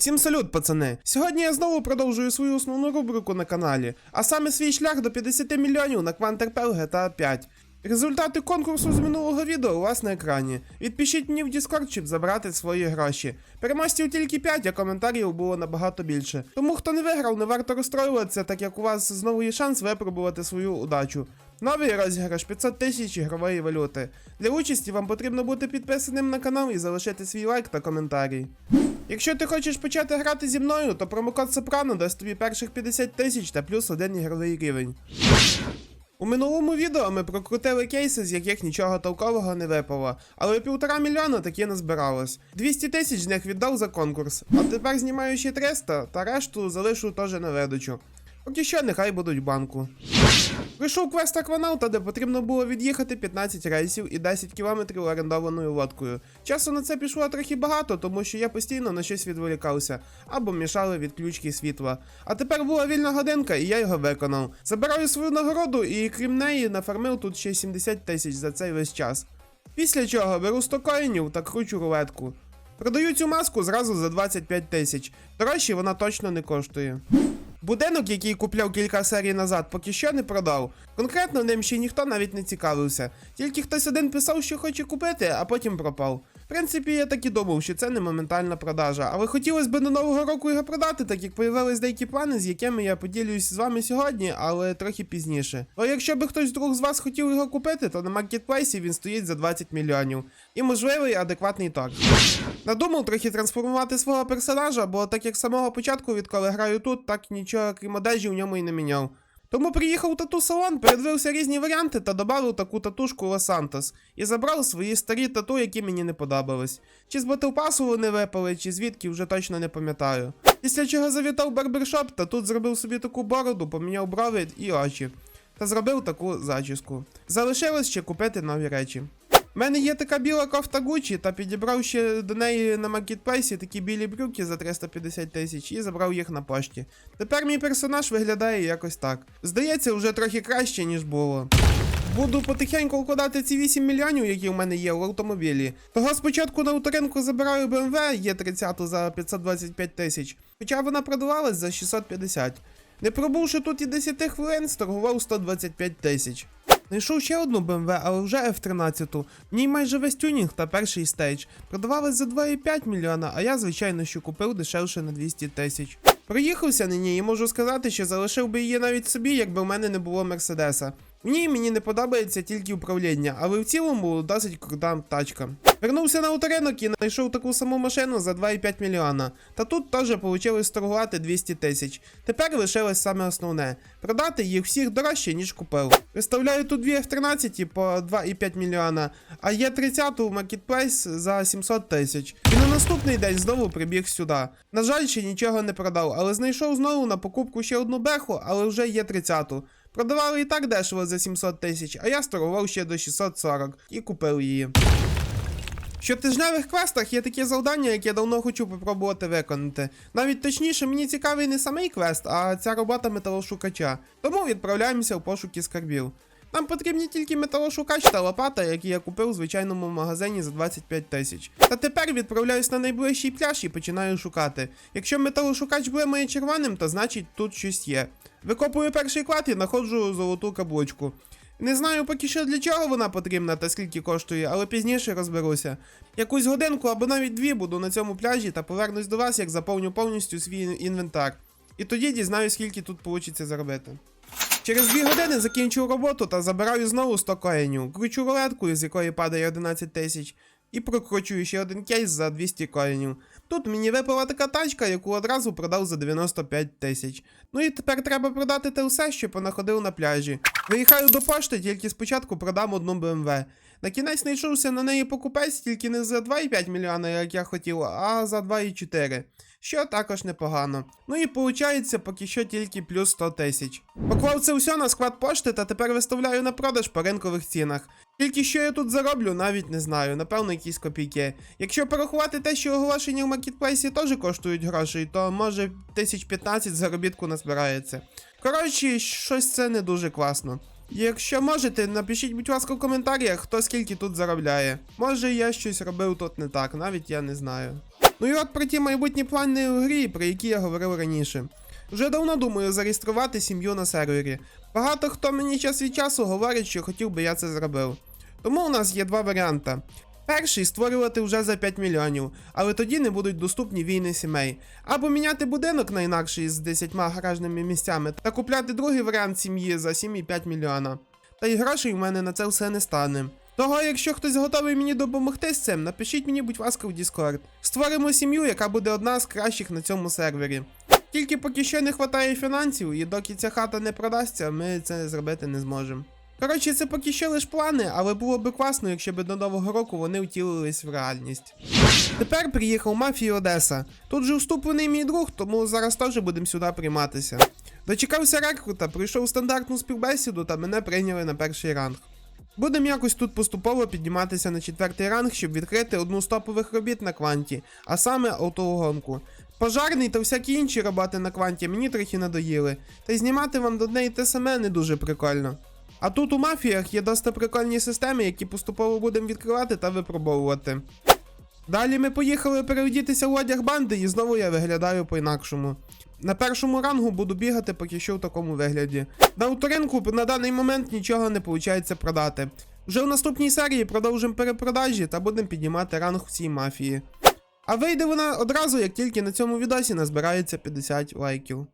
Всім салют, пацани! Сьогодні я знову продовжую свою основну рубрику на каналі, а саме свій шлях до 50 мільйонів на Квантерпел GTA 5. Результати конкурсу з минулого відео у вас на екрані. Відпишіть мені в Discord, щоб забрати свої гроші. Переможців тільки 5, а коментарів було набагато більше. Тому хто не виграв, не варто розстроюватися, так як у вас знову є шанс випробувати свою удачу. Новий розіграш 500 тисяч ігрової валюти. Для участі вам потрібно бути підписаним на канал і залишити свій лайк та коментарій. Якщо ти хочеш почати грати зі мною, то промокод Сопрано дасть тобі перших 50 тисяч та плюс один ігровий рівень. У минулому відео ми прокрутили кейси, з яких нічого толкового не випало, але півтора мільйона таки назбиралось. 200 тисяч з них віддав за конкурс, а тепер знімаю ще 300 та решту залишу теж на видачу. Поки що нехай будуть в банку. Прийшов квест Акванаута, де потрібно було від'їхати 15 рейсів і 10 кілометрів орендованою лодкою. Часу на це пішло трохи багато, тому що я постійно на щось відволікався або мішали відключки світла. А тепер була вільна годинка, і я його виконав. Забираю свою нагороду і крім неї нафармив тут ще 70 тисяч за цей весь час. Після чого беру 100 коїнів та кручу рулетку. Продаю цю маску зразу за 25 тисяч. Дорожче вона точно не коштує. Будинок, який купляв кілька серій назад, поки що не продав. Конкретно ним ще ніхто навіть не цікавився. Тільки хтось один писав, що хоче купити, а потім пропав. В принципі, я так і думав, що це не моментальна продажа, але хотілося б до нового року його продати, так як появились деякі плани, з якими я поділюсь з вами сьогодні, але трохи пізніше. А якщо би хтось друг з вас хотів його купити, то на маркетплейсі він стоїть за 20 мільйонів. І можливий адекватний торг. Надумав трохи трансформувати свого персонажа, бо так як з самого початку, відколи граю тут, так нічого крім одежі в ньому і не міняв. Тому приїхав у тату салон, передивився різні варіанти та додав таку татушку Лос Сантос і забрав свої старі тату, які мені не подобались. Чи з батлпасу вони випали, чи звідки вже точно не пам'ятаю. Після чого завітав в барбершоп та тут зробив собі таку бороду, поміняв брови і очі. Та зробив таку зачіску. Залишилось ще купити нові речі. У мене є така біла кофта Gucci, та підібрав ще до неї на маркетплейсі такі білі брюки за 350 тисяч і забрав їх на пошті. Тепер мій персонаж виглядає якось так. Здається, вже трохи краще, ніж було. Буду потихеньку вкладати ці 8 мільйонів, які в мене є в автомобілі. Того спочатку на авторинку забираю BMW Є30 за 525 тисяч, хоча вона продавалась за 650. Не пробувши тут і 10 хвилин, сторгував 125 тисяч. Знайшов ще одну BMW, але вже F13. В ній майже весь тюнінг та перший стейдж. Продавали за 2,5 мільйона, а я, звичайно, що купив дешевше на 200 тисяч. Проїхався на ній і можу сказати, що залишив би її навіть собі, якби в мене не було Мерседеса. В ній мені не подобається тільки управління, але в цілому досить крута тачка. Вернувся на авторинок і знайшов таку саму машину за 2,5 мільйона. Та тут теж вийшло торгувати 200 тисяч. Тепер лишилось саме основне продати їх всіх дорожче, ніж купив. Виставляю тут дві F13 по 2,5 мільйона, а є 30 у Marketplace за 700 тисяч. І на наступний день знову прибіг сюди. На жаль, ще нічого не продав, але знайшов знову на покупку ще одну беху, але вже є 30. Продавали і так дешево за 700 тисяч, а я сторгував ще до 640 і купив її. В щотижневих квестах є такі завдання, які я давно хочу попробувати виконати. Навіть точніше, мені цікавий не самий квест, а ця робота металошукача. Тому відправляємося в пошуки скарбів. Нам потрібні тільки металошукач та лопата, які я купив у звичайному магазині за 25 тисяч. Та тепер відправляюсь на найближчий пляж і починаю шукати. Якщо металошукач блимає червоним, то значить тут щось є. Викопую перший клад і знаходжу золоту каблучку. Не знаю поки що для чого вона потрібна та скільки коштує, але пізніше розберуся. Якусь годинку або навіть дві буду на цьому пляжі та повернусь до вас, як заповню повністю свій інвентар. І тоді дізнаюсь, скільки тут вийде заробити. Через дві години закінчу роботу та забираю знову 100 коїнів, кручу рулетку, з якої падає 11 тисяч, і прокручую ще один кейс за 200 коїнів. Тут мені випала така тачка, яку одразу продав за 95 тисяч. Ну і тепер треба продати те все, що понаходив на пляжі. Виїхаю до пошти, тільки спочатку продам одну BMW. На кінець знайшовся на неї покупець тільки не за 2,5 мільйона, як я хотів, а за 2,4. Що також непогано. Ну і виходить поки що тільки плюс 100 тисяч. Поклав це все на склад пошти та тепер виставляю на продаж по ринкових цінах. Тільки що я тут зароблю, навіть не знаю, напевно, якісь копійки. Якщо порахувати те, що оголошення в маркетплейсі теж коштують грошей, то може 1015 заробітку назбирається. Коротше, щось це не дуже класно. Якщо можете, напишіть, будь ласка, в коментарях, хто скільки тут заробляє. Може я щось робив тут не так, навіть я не знаю. Ну і от про ті майбутні плани у грі, про які я говорив раніше. Вже давно думаю зареєструвати сім'ю на сервері. Багато хто мені час від часу говорить, що хотів би я це зробив. Тому у нас є два варіанти. Перший створювати вже за 5 мільйонів, але тоді не будуть доступні війни сімей. Або міняти будинок на інакший з 10 гаражними місцями та купляти другий варіант сім'ї за 7,5 мільйона. Та й грошей у мене на це все не стане. Того, якщо хтось готовий мені допомогти з цим, напишіть мені, будь ласка, в Discord. Створимо сім'ю, яка буде одна з кращих на цьому сервері. Тільки поки що не вистачає фінансів, і доки ця хата не продасться, ми це зробити не зможемо. Коротше, це поки що лиш плани, але було би класно, якщо б до нового року вони втілились в реальність. Тепер приїхав мафія Одеса. Тут же вступлений мій друг, тому зараз теж будемо сюди прийматися. Дочекався рекрута, пройшов стандартну співбесіду та мене прийняли на перший ранг. Будемо якось тут поступово підніматися на четвертий ранг, щоб відкрити одну з топових робіт на кванті, а саме автогонку. Пожарний та всякі інші роботи на кванті мені трохи надоїли, та й знімати вам до неї те саме не дуже прикольно. А тут у мафіях є досить прикольні системи, які поступово будемо відкривати та випробовувати. Далі ми поїхали переодітися в одяг банди, і знову я виглядаю по-інакшому. На першому рангу буду бігати поки що в такому вигляді. На авторинку на даний момент нічого не виходить продати. Вже в наступній серії продовжимо перепродажі та будемо піднімати ранг всій мафії. А вийде вона одразу, як тільки на цьому відосі назбирається 50 лайків.